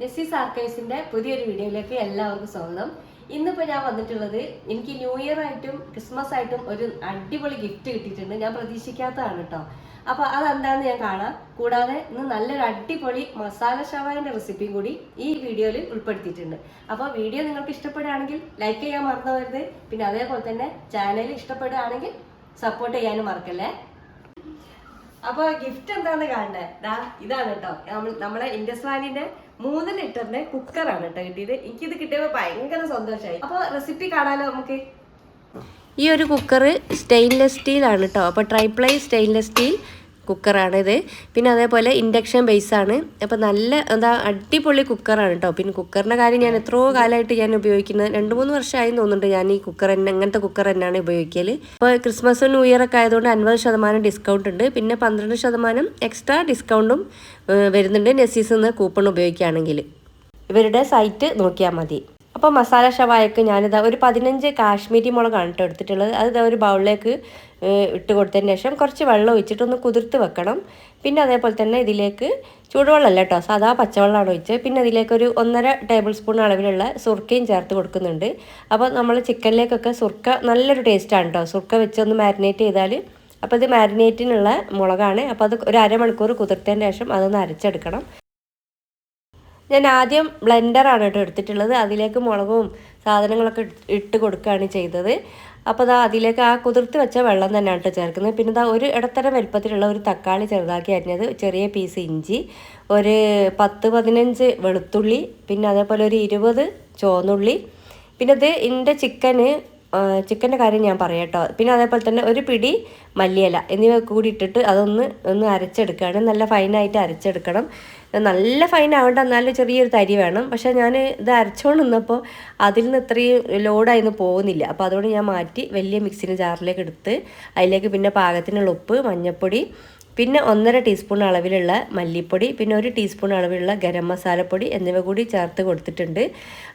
നെസീസ് ആർക്കൈവ്സിന്റെ പുതിയൊരു വീഡിയോയിലേക്ക് എല്ലാവർക്കും സ്വാഗതം. ഇന്നിപ്പോ ഞാൻ വന്നിട്ടുള്ളത് എനിക്ക് ന്യൂ ഇയർ ആയിട്ടും ക്രിസ്മസ് ആയിട്ടും ഒരു അടിപൊളി ഗിഫ്റ്റ് കിട്ടിയിട്ടുണ്ട്. ഞാൻ പ്രതീക്ഷിക്കാത്തതാണ് കേട്ടോ. അപ്പൊ അതെന്താന്ന് ഞാൻ കാണാം. കൂടാതെ ഇന്ന് നല്ലൊരു അടിപൊളി മസാല ഷവായന്റെ റെസിപ്പിയും കൂടി ഈ വീഡിയോയിൽ ഉൾപ്പെടുത്തിയിട്ടുണ്ട്. അപ്പോൾ വീഡിയോ നിങ്ങൾക്ക് ഇഷ്ടപ്പെടുകയാണെങ്കിൽ ലൈക്ക് ചെയ്യാൻ മറന്നു പോകരുത്. പിന്നെ അതേപോലെ തന്നെ ചാനൽ ഇഷ്ടപ്പെടുകയാണെങ്കിൽ സപ്പോർട്ട് ചെയ്യാനും മറക്കല്ലേ? അപ്പൊ ഗിഫ്റ്റ് എന്താണെന്ന് കാണണ്ടേ? ഇതാണ് കേട്ടോ. നമ്മൾ നമ്മളെ ഇൻഡസ് മൂന്ന് ലിറ്ററിന്റെ കുക്കറാണ് കേട്ടോ കിട്ടിയത്. എനിക്കിത് കിട്ടിയപ്പോൾ ഭയങ്കര സന്തോഷമായി അപ്പോൾ റെസിപ്പി കാണാലോ നമുക്ക്? ഈ ഒരു കുക്കർ സ്റ്റെയിൻലെസ് സ്റ്റീലാണ് കേട്ടോ അപ്പോൾ ട്രൈപ്ലൈ സ്റ്റെയിൻലെസ് സ്റ്റീൽ കുക്കറാണിത് പിന്നെ അതേപോലെ ഇൻഡക്ഷൻ ബേസാണ്. അപ്പോൾ നല്ല എന്താ അടിപൊളി കുക്കറാണ് കേട്ടോ പിന്നെ കുക്കറിന്റെ കാര്യം ഞാൻ എത്രയോ കാലമായിട്ട് ഞാൻ ഉപയോഗിക്കുന്നത്. രണ്ട് മൂന്ന് വർഷമായി തോന്നുന്നുണ്ട് ഞാൻ ഈ കുക്കർ തന്നെ അങ്ങനത്തെ കുക്കർ തന്നെയാണ് ഉപയോഗിക്കൽ അപ്പോൾ ക്രിസ്മസ് ന്യൂ ഇയർ ഒക്കെ ആയതുകൊണ്ട് അൻപത് ശതമാനം ഡിസ്കൗണ്ട് ഉണ്ട്. പിന്നെ പന്ത്രണ്ട് ശതമാനം എക്സ്ട്രാ ഡിസ്കൗണ്ടും വരുന്നുണ്ട്. നെസീസ് നിന്ന് കൂപ്പൺ ഉപയോഗിക്കുകയാണെങ്കിൽ. ഇവരുടെ സൈറ്റ് നോക്കിയാൽ മതി. അപ്പോൾ മസാല ഷവായക്ക് ഞാനിതാ ഒരു പതിനഞ്ച് കാശ്മീരി മുളകാണ് കേട്ടോ എടുത്തിട്ടുള്ളത്. അത് ഒരു ബൗളിലേക്ക് ഇട്ട് കൊടുത്തതിന് ശേഷം കുറച്ച് വെള്ളം ഒഴിച്ചിട്ടൊന്ന് കുതിർത്ത് വെക്കണം. പിന്നെ അതേപോലെ തന്നെ ഇതിലേക്ക് ചൂടുവെള്ളമല്ല കേട്ടോ സാധാ പച്ചവെള്ളമാണ് ഒഴിച്ചത്. പിന്നെ അതിലേക്ക് ഒരു ഒന്നര ടേബിൾ സ്പൂൺ അളവിലുള്ള സുർക്കയും ചേർത്ത് കൊടുക്കുന്നുണ്ട്. അപ്പോൾ നമ്മൾ ചിക്കനിലേക്കൊക്കെ സുർക്ക നല്ലൊരു ടേസ്റ്റാണ് കേട്ടോ സുർക്ക വെച്ച് ഒന്ന് മാരിനേറ്റ് ചെയ്താൽ അപ്പോൾ ഇത് മാരിനേറ്റിനുള്ള മുളകാണ്. അപ്പോൾ അത് ഒരു അരമണിക്കൂർ കുതിർത്തതിന് ശേഷം അതൊന്ന് അരച്ചെടുക്കണം. ഞാൻ ആദ്യം ബ്ലെൻഡറാണ് കേട്ടോ എടുത്തിട്ടുള്ളത്. അതിലേക്ക് മുളകും സാധനങ്ങളൊക്കെ ഇട്ട് കൊടുക്കുകയാണ് ചെയ്തത്. അപ്പോൾ അതാ അതിലേക്ക് ആ കുതിർത്ത് വെച്ച വെള്ളം തന്നെയാണ് കേട്ടോ ചേർക്കുന്നത്. പിന്നെ ദാ ഒരു ഇടത്തരം വലുപ്പത്തിലുള്ള ഒരു തക്കാളി ചെറുതാക്കി അരിഞ്ഞത് ചെറിയ പീസ് ഇഞ്ചി ഒരു പത്ത് പതിനഞ്ച് വെളുത്തുള്ളി പിന്നെ അതേപോലെ ഒരു ഇരുപത് ചുവന്നുള്ളി. പിന്നെ ഇത് എന്റെ ചിക്കന് ചിക്കന്റെ കാര്യം ഞാൻ പറയാം കേട്ടോ. പിന്നെ അതേപോലെ തന്നെ ഒരു പിടി മല്ലിയില എന്നിവ കൂടി ഇട്ടിട്ട് അതൊന്ന് ഒന്ന് അരച്ചെടുക്കുകയാണ്. നല്ല ഫൈനായിട്ട് അരച്ചെടുക്കണം. നല്ല ഫൈൻ ആവേണ്ട എന്നാലും ചെറിയൊരു തരി വേണം. പക്ഷേ ഞാൻ ഇത് അരച്ചുകൊണ്ട് നിന്നപ്പോൾ അതിൽ നിന്ന് ഇത്രയും ലോഡായിന്ന് പോകുന്നില്ല. അപ്പോൾ അതുകൊണ്ട് ഞാൻ മാറ്റി വലിയ മിക്സിന് ജാറിലേക്ക് എടുത്ത് അതിലേക്ക് പിന്നെ പാകത്തിനുള്ള ഉപ്പ് മഞ്ഞൾപ്പൊടി പിന്നെ ഒന്നര ടീസ്പൂൺ അളവിലുള്ള മല്ലിപ്പൊടി പിന്നെ ഒരു ടീസ്പൂൺ അളവിലുള്ള ഗരം മസാലപ്പൊടി എന്നിവ കൂടി ചേർത്ത് കൊടുത്തിട്ടുണ്ട്.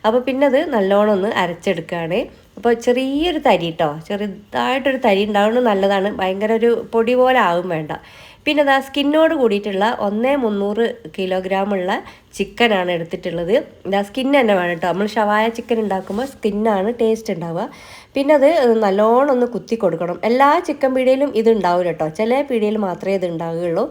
അപ്പോൾ പിന്നെ അത് നല്ലോണം ഒന്ന് അരച്ചെടുക്കുകയാണ്. അപ്പോൾ ചെറിയൊരു തരി കേട്ടോ ചെറുതായിട്ടൊരു തരി ഉണ്ടാവുന്നത് നല്ലതാണ്. ഭയങ്കര ഒരു പൊടി പോലെ ആവും വേണ്ട. പിന്നെ അതാ സ്കിന്നോട് കൂടിയിട്ടുള്ള ഒന്നേ മുന്നൂറ് കിലോഗ്രാമുള്ള ചിക്കനാണ് എടുത്തിട്ടുള്ളത്. ഇതാ സ്കിൻ തന്നെ വേണം കേട്ടോ നമ്മൾ ഷവായ ചിക്കൻ ഉണ്ടാക്കുമ്പോൾ സ്കിന്നാണ് ടേസ്റ്റ് ഉണ്ടാവുക. പിന്നെ അത് നല്ലോണം ഒന്ന് കുത്തി കൊടുക്കണം. എല്ലാ ചിക്കൻ പീടിയയിലും ഇത് ഉണ്ടാവില്ല കേട്ടോ ചില പീടിയയിൽ മാത്രമേ ഇത് ഉണ്ടാവുകയുള്ളൂ.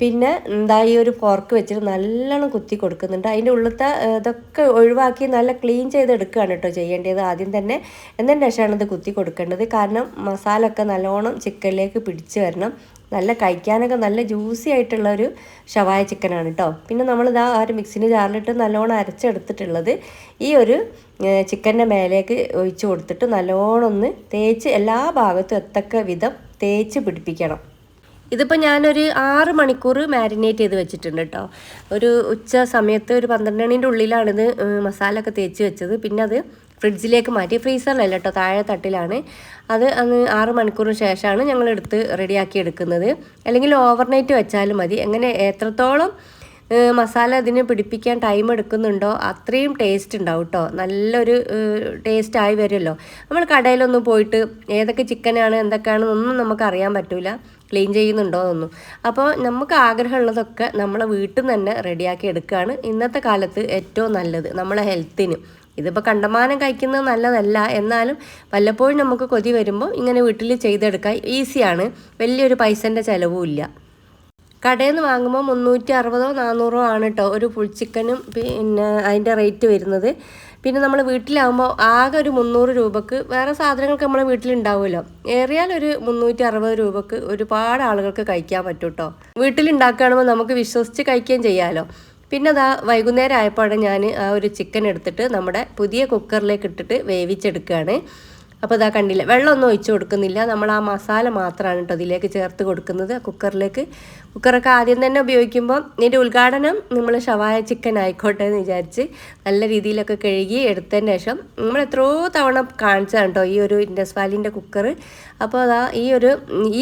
പിന്നെ എന്താ ഈ ഒരു ഫോർക്ക് വെച്ചിട്ട് നല്ലോണം കുത്തി കൊടുക്കുന്നുണ്ട്. അതിന്റെ ഉള്ളത്തെ ഇതൊക്കെ ഒഴിവാക്കി നല്ല ക്ലീൻ ചെയ്തെടുക്കുകയാണ് കേട്ടോ ചെയ്യേണ്ടത് ആദ്യം തന്നെ. എന്നതിന് ശേഷമാണ് ഇത് കുത്തി കൊടുക്കേണ്ടത്. കാരണം മസാല ഒക്കെ നല്ലോണം ചിക്കനിലേക്ക് പിടിച്ച് വരണം. നല്ല കഴിക്കാനൊക്കെ നല്ല ജ്യൂസി ആയിട്ടുള്ള ഒരു ഷവായ ചിക്കനാണ് കേട്ടോ. പിന്നെ നമ്മളിതാ ആ ഒരു മിക്സിന് ജാറിലിട്ട് നല്ലോണം അരച്ചെടുത്തിട്ടുള്ളത് ഈ ഒരു ചിക്കന്റെ മേലേക്ക് ഒഴിച്ചു കൊടുത്തിട്ട് നല്ലോണം ഒന്ന് തേച്ച് എല്ലാ ഭാഗത്തും എത്തക്ക വിധം തേച്ച് പിടിപ്പിക്കണം. ഇതിപ്പോൾ ഞാനൊരു ആറ് മണിക്കൂർ മാരിനേറ്റ് ചെയ്ത് വെച്ചിട്ടുണ്ട് കേട്ടോ ഒരു ഉച്ച സമയത്ത് ഒരു പന്ത്രണ്ട് മണീന്റെ ഉള്ളിലാണിത് മസാല ഒക്കെ തേച്ച് വെച്ചത്. പിന്നെ അത് ഫ്രിഡ്ജിലേക്ക് മാറ്റി ഫ്രീസറിലല്ല കേട്ടോ താഴെ തട്ടിലാണ്. അത് അന്ന് ആറ് മണിക്കൂറിന് ശേഷമാണ് ഞങ്ങൾ എടുത്ത് റെഡിയാക്കി എടുക്കുന്നത്. അല്ലെങ്കിൽ ഓവർനൈറ്റ് വെച്ചാലും മതി. എങ്ങനെ എത്രത്തോളം മസാല അതിനെ പിടിപ്പിക്കാൻ ടൈം എടുക്കുന്നുണ്ടോ? അത്രയും ടേസ്റ്റ് ഉണ്ടാവും കേട്ടോ നല്ലൊരു ടേസ്റ്റ് ആയി വരുമല്ലോ. നമ്മൾ കടയിലൊന്നും പോയിട്ട് ഏതൊക്കെ ചിക്കനാണ് എന്തൊക്കെയാണെന്നൊന്നും നമുക്ക് അറിയാൻ പറ്റൂല. ക്ലീൻ ചെയ്യുന്നുണ്ടോ എന്നൊന്നും. അപ്പോൾ നമുക്ക് ആഗ്രഹമുള്ളതൊക്കെ നമ്മളെ വീട്ടിൽ നിന്ന് തന്നെ റെഡിയാക്കി എടുക്കുകയാണ് ഇന്നത്തെ കാലത്ത് ഏറ്റവും നല്ലത് നമ്മളെ ഹെൽത്തിന് ഇതിപ്പോൾ കണ്ടമാനം കഴിക്കുന്നത് നല്ലതല്ല. എന്നാലും വല്ലപ്പോഴും നമുക്ക് കൊതി വരുമ്പോൾ ഇങ്ങനെ വീട്ടിൽ ചെയ്തെടുക്കാൻ ഈസിയാണ് വലിയൊരു പൈസന്റെ ചിലവും ഇല്ല. കടയിൽ നിന്ന് വാങ്ങുമ്പോൾ മുന്നൂറ്റി അറുപതോ നാനൂറോ ആണ് കേട്ടോ ഒരു പുൾച്ചിക്കനും ചിക്കനും പിന്നെ അതിന്റെ റേറ്റ് വരുന്നത്. പിന്നെ നമ്മൾ വീട്ടിലാകുമ്പോൾ ആകെ ഒരു മുന്നൂറ് രൂപക്ക് വേറെ സാധനങ്ങൾക്ക് നമ്മളെ വീട്ടിലുണ്ടാവുമല്ലോ. ഏറിയാൽ ഒരു മുന്നൂറ്റി അറുപത് രൂപക്ക് ഒരുപാട് ആളുകൾക്ക് കഴിക്കാൻ പറ്റും കേട്ടോ വീട്ടിലുണ്ടാക്കുകയാണെങ്കിൽ നമുക്ക് വിശ്വസിച്ച് കഴിക്കുകയും ചെയ്യാമല്ലോ പിന്നെ അതാ വൈകുന്നേരം ആയപ്പോഴാണ് ഞാൻ ആ ഒരു ചിക്കൻ എടുത്തിട്ട് നമ്മുടെ പുതിയ കുക്കറിലേക്ക് ഇട്ടിട്ട് വേവിച്ചെടുക്കുകയാണ്. അപ്പോൾ ഇതാ കണ്ടില്ല വെള്ളമൊന്നും ഒഴിച്ച് കൊടുക്കുന്നില്ല. നമ്മൾ ആ മസാല മാത്രമാണ് കേട്ടോ ഇതിലേക്ക് ചേർത്ത് കൊടുക്കുന്നത് കുക്കറിലേക്ക്. കുക്കറൊക്കെ ആദ്യം തന്നെ ഉപയോഗിക്കുമ്പോൾ ഇതിന്റെ ഉദ്ഘാടനം നമ്മൾ ഷവായ ചിക്കൻ ആയിക്കോട്ടെ എന്ന് വിചാരിച്ച് നല്ല രീതിയിലൊക്കെ കഴുകി എടുത്തതിന് ശേഷം നമ്മൾ എത്രയോ തവണ കാണിച്ചതാണ് കേട്ടോ ഈ ഒരു ഇൻഡസ് വാലിന്റെ കുക്കർ. അപ്പോൾ അതാ ഈ ഒരു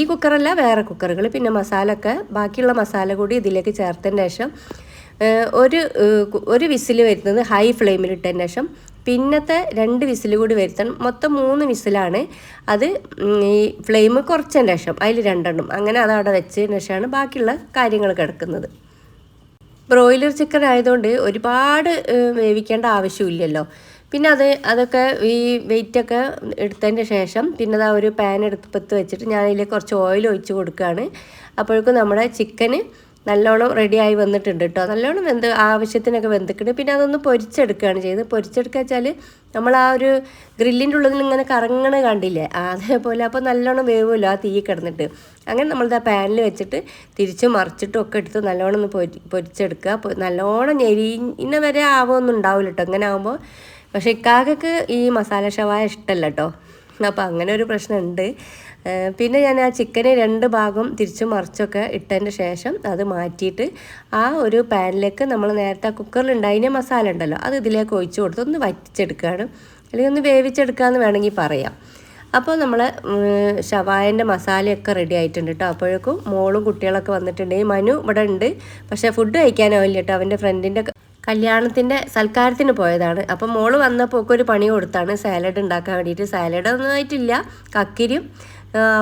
ഈ കുക്കറല്ല വേറെ കുക്കറുകൾ. പിന്നെ മസാല ഒക്കെ ബാക്കിയുള്ള മസാല കൂടി ഇതിലേക്ക് ചേർത്തതിന് ശേഷം ഒരു ഒരു വിസിൽ വരുന്നത് ഹൈ ഫ്ലെയിമിൽ ഇട്ടതിന് ശേഷം പിന്നത്തെ രണ്ട് വിസിൽ കൂടി വരുത്തണം. മൊത്തം മൂന്ന് വിസിലാണ്. അത് ഈ ഫ്ലെയിം കുറച്ചതിന് ശേഷം അതിൽ രണ്ടെണ്ണം. അങ്ങനെ അത് അവിടെ വെച്ചതിന് ശേഷമാണ് ബാക്കിയുള്ള കാര്യങ്ങൾ കിടക്കുന്നത്. ബ്രോയിലർ ചിക്കൻ ആയതുകൊണ്ട് ഒരുപാട് വേവിക്കേണ്ട ആവശ്യമില്ലല്ലോ. പിന്നെ അത് അതൊക്കെ ഈ വെയിറ്റൊക്കെ എടുത്തതിന്റെ ശേഷം പിന്നെ അതാ ഒരു പാൻ എടുപ്പത്ത് വെച്ചിട്ട് ഞാൻ കുറച്ച് ഓയിൽ ഒഴിച്ച് കൊടുക്കുകയാണ്. അപ്പോഴേക്കും നമ്മുടെ ചിക്കന് നല്ലോണം റെഡിയായി വന്നിട്ടുണ്ട് കേട്ടോ നല്ലോണം വെന്ത് ആവശ്യത്തിനൊക്കെ വെന്തിട്ടുണ്ട് പിന്നെ അതൊന്ന് പൊരിച്ചെടുക്കുകയാണ് ചെയ്തത് പൊരിച്ചെടുക്കുക വെച്ചാൽ നമ്മൾ ആ ഒരു ഗ്രില്ലിന്റെ ഉള്ളിൽ ഇങ്ങനെ കറങ്ങണ കണ്ടില്ലേ? അതേപോലെ അപ്പോൾ നല്ലോണം വേവുമല്ലോ ആ തീ കിടന്നിട്ട്. അങ്ങനെ നമ്മളിത് ആ പാനിൽ വെച്ചിട്ട് തിരിച്ച് മറിച്ചിട്ടും ഒക്കെ എടുത്ത് നല്ലോണം ഒന്ന് പൊരി പൊരിച്ചെടുക്കുക. നല്ലോണം നല്ലോണം ഞെരിഞ്ഞ വരെ ആവുമൊന്നും ഉണ്ടാവില്ല കേട്ടോ അങ്ങനെ ആകുമ്പോൾ പക്ഷേ ഇക്കാക്കക്ക് ഈ മസാല ഷവായ ഇഷ്ടമല്ല കേട്ടോ അപ്പോൾ അങ്ങനെ ഒരു പ്രശ്നമുണ്ട് പിന്നെ ഞാൻ ആ ചിക്കനെ രണ്ട് ഭാഗം തിരിച്ചു മറിച്ചൊക്കെ ഇട്ടതിന്റെ ശേഷം അത് മാറ്റിയിട്ട് ആ ഒരു പാനിലേക്ക് നമ്മൾ നേരത്തെ കുക്കറിൽ ഉണ്ടായിരുന്ന മസാല ഉണ്ടല്ലോ അത് ഇതിലേക്ക് ഒഴിച്ച് കൊടുത്ത് ഒന്ന് വറ്റിച്ചെടുക്കുകയാണ് അല്ലെങ്കിൽ ഒന്ന് വേവിച്ചെടുക്കാമെന്ന് വേണമെങ്കിൽ പറയാം. അപ്പോൾ നമ്മൾ ഷവായന്റെ മസാലയൊക്കെ റെഡി ആയിട്ടുണ്ട് കേട്ടോ അപ്പോഴേക്കും മോളും കുട്ടികളൊക്കെ വന്നിട്ടുണ്ട്. മനു ഇവിടെ ഉണ്ട് പക്ഷേ ഫുഡ് കഴിക്കാനാവില്ല കേട്ടോ അവന്റെ ഫ്രണ്ടിന്റെ കല്യാണത്തിന്റെ സൽക്കാരത്തിന് പോയതാണ്. അപ്പം മോൾ വന്നപ്പോൾ ഒക്കെ ഒരു പണി കൊടുത്താണ് സാലഡ് ഉണ്ടാക്കാൻ വേണ്ടിയിട്ട്. സാലഡ് ഒന്നും ആയിട്ടില്ല. കക്കിരിയും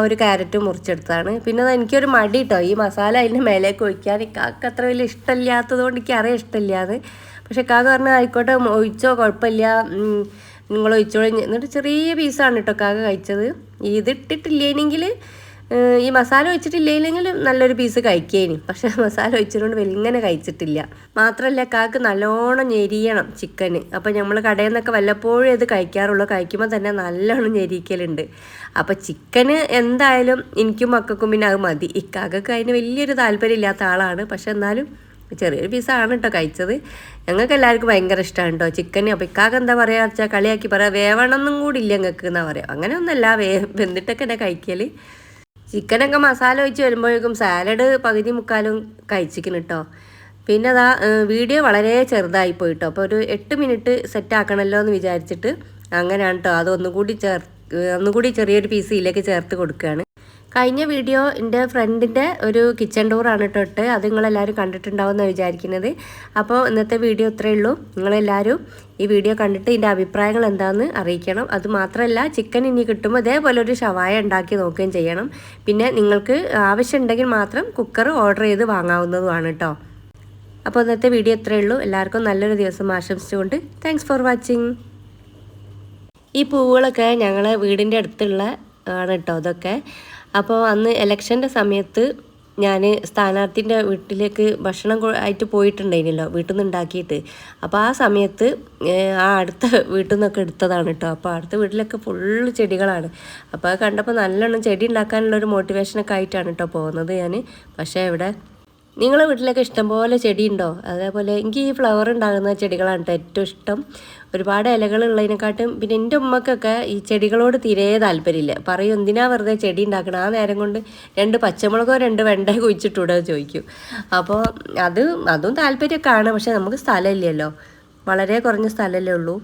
ഒരു ക്യാരറ്റും മുറിച്ചെടുത്താണ് പിന്നെ അത് എനിക്കൊരു മടി കേട്ടോ ഈ മസാല അതിന്റെ മേലേക്ക് ഒഴിക്കാൻ കാക്ക് അത്ര വലിയ ഇഷ്ടമില്ലാത്തത് കൊണ്ട് എനിക്ക് അറിയാം ഇഷ്ടമില്ലാന്ന്. പക്ഷെ കാക്ക പറഞ്ഞാൽ ആയിക്കോട്ടെ ഒഴിച്ചോ കുഴപ്പമില്ല. നിങ്ങൾ ഒഴിച്ചോളി. എന്നിട്ട് ചെറിയ പീസാണ് കേട്ടോ കാക്ക കഴിച്ചത്. ഇതിട്ടിട്ടില്ലെങ്കിൽ ഈ മസാല വെച്ചിട്ടില്ലെങ്കിൽ നല്ലൊരു പീസ് കഴിക്കേനി. പക്ഷെ മസാല ഒഴിച്ചതുകൊണ്ട് വലിങ്ങനെ കഴിച്ചിട്ടില്ല. മാത്രമല്ല കാക്ക് നല്ലോണം ഞെരിയണം ചിക്കന് അപ്പം നമ്മൾ കടയിൽ നിന്നൊക്കെ വല്ലപ്പോഴും ഇത് കഴിക്കാറുള്ളൂ. കഴിക്കുമ്പോൾ തന്നെ നല്ലോണം ഞെരിക്കലുണ്ട്. അപ്പം ചിക്കന് എന്തായാലും എനിക്കും മക്കൾക്കും പിന്നെ അത് മതി. ഇക്കാക്കൊക്കെ അതിന് വലിയൊരു താല്പര്യം ഇല്ലാത്ത ആളാണ്. പക്ഷെ എന്നാലും ചെറിയൊരു പീസാണ് കേട്ടോ കഴിച്ചത്. ഞങ്ങൾക്ക് എല്ലാവർക്കും ഭയങ്കര ഇഷ്ടമാണ് കേട്ടോ ചിക്കൻ അപ്പോൾ ഇക്കാക്ക് എന്താ പറയുക വെച്ചാൽ കളിയാക്കി പറയാം വേവണമെന്നും കൂടി ഇല്ല ഞങ്ങൾക്ക് എന്നാ പറയാം. അങ്ങനെയൊന്നല്ല വേ വെന്തിട്ടൊക്കെ എന്നെ കഴിക്കൽ ചിക്കനൊക്കെ മസാല ഒഴിച്ച് വരുമ്പോഴേക്കും സാലഡ് പകുതി മുക്കാലും കഴിച്ചിക്കണം കേട്ടോ പിന്നെ അതാ വീഡിയോ വളരെ ചെറുതായി പോയിട്ടോ അപ്പോൾ ഒരു എട്ട് മിനിറ്റ് സെറ്റ് ആക്കണമല്ലോ എന്ന് വിചാരിച്ചിട്ട് അങ്ങനെയാണ് കേട്ടോ അതൊന്നും കൂടി ചേർ ഒന്നും കൂടി ചെറിയൊരു പീസ് ഇതിലേക്ക് ചേർത്ത് കൊടുക്കുകയാണ് കഴിഞ്ഞ വീഡിയോ എന്റെ ഫ്രണ്ടിന്റെ ഒരു കിച്ചൺ ടൂറാണ് ഇട്ട് അത് നിങ്ങളെല്ലാവരും കണ്ടിട്ടുണ്ടാവുമെന്ന് വിചാരിക്കുന്നത്. അപ്പോൾ ഇന്നത്തെ വീഡിയോ ഇത്രയേ ഉള്ളൂ. നിങ്ങളെല്ലാവരും ഈ വീഡിയോ കണ്ടിട്ട് ഇതിന്റെ അഭിപ്രായങ്ങൾ എന്താണെന്ന് അറിയിക്കണം. അത് മാത്രമല്ല ചിക്കൻ ഇനി കിട്ടുമ്പോൾ ഇതേപോലെ ഒരു ഷവായ ഉണ്ടാക്കി നോക്കുകയും ചെയ്യണം. പിന്നെ നിങ്ങൾക്ക് ആവശ്യമുണ്ടെങ്കിൽ മാത്രം കുക്കർ ഓർഡർ ചെയ്ത് വാങ്ങാവുന്നതുമാണ് കേട്ടോ അപ്പോൾ ഇന്നത്തെ വീഡിയോ ഇത്രയേ ഉള്ളൂ. എല്ലാവർക്കും നല്ലൊരു ദിവസം ആശംസിച്ചുകൊണ്ട് താങ്ക്സ് ഫോർ വാച്ചിങ് ഈ പൂവുകളൊക്കെ ഞങ്ങളെ വീടിന്റെ അടുത്തുള്ള ആണ് കേട്ടോ അതൊക്കെ അപ്പോൾ അന്ന് ഇലക്ഷന്റെ സമയത്ത് ഞാൻ സ്ഥാനാർത്ഥിന്റെ വീട്ടിലേക്ക് ഭക്ഷണം ആയിട്ട് പോയിട്ടുണ്ടായിരുന്നല്ലോ വീട്ടിൽ നിന്ന് ഉണ്ടാക്കിയിട്ട് അപ്പോൾ ആ സമയത്ത് ആ അടുത്ത വീട്ടിൽ നിന്നൊക്കെ എടുത്തതാണ് കേട്ടോ അപ്പോൾ അടുത്ത വീട്ടിലൊക്കെ ഫുള്ള് ചെടികളാണ്. അപ്പോൾ അത് കണ്ടപ്പോൾ നല്ലോണം ചെടി ഉണ്ടാക്കാനുള്ള ഒരു മോട്ടിവേഷനൊക്കെ ആയിട്ടാണ് കേട്ടോ പോകുന്നത് ഞാൻ പക്ഷേ ഇവിടെ നിങ്ങളെ വീട്ടിലൊക്കെ ഇഷ്ടംപോലെ ചെടിയുണ്ടോ? അതേപോലെ എനിക്ക് ഈ ഫ്ലവർ ഉണ്ടാകുന്ന ചെടികളാണ് കേട്ടോ ഏറ്റവും ഇഷ്ടം. ഒരുപാട് ഇലകൾ ഉള്ളതിനെക്കാട്ടും പിന്നെ എന്റെ ഉമ്മക്കൊക്കെ ഈ ചെടികളോട് തീരെ താല്പര്യമില്ല. പറയും എന്തിനാ വെറുതെ ചെടി ഉണ്ടാക്കണം? ആ നേരം കൊണ്ട് രണ്ട് പച്ചമുളകോ രണ്ട് വെണ്ട കുഴിച്ചിട്ടൂടെ? ചോദിക്കും. അപ്പോൾ അത് അതും താല്പര്യമൊക്കെ ആണ്. പക്ഷെ നമുക്ക് സ്ഥലമില്ലല്ലോ. വളരെ കുറഞ്ഞ സ്ഥലമല്ലേ ഉള്ളൂ.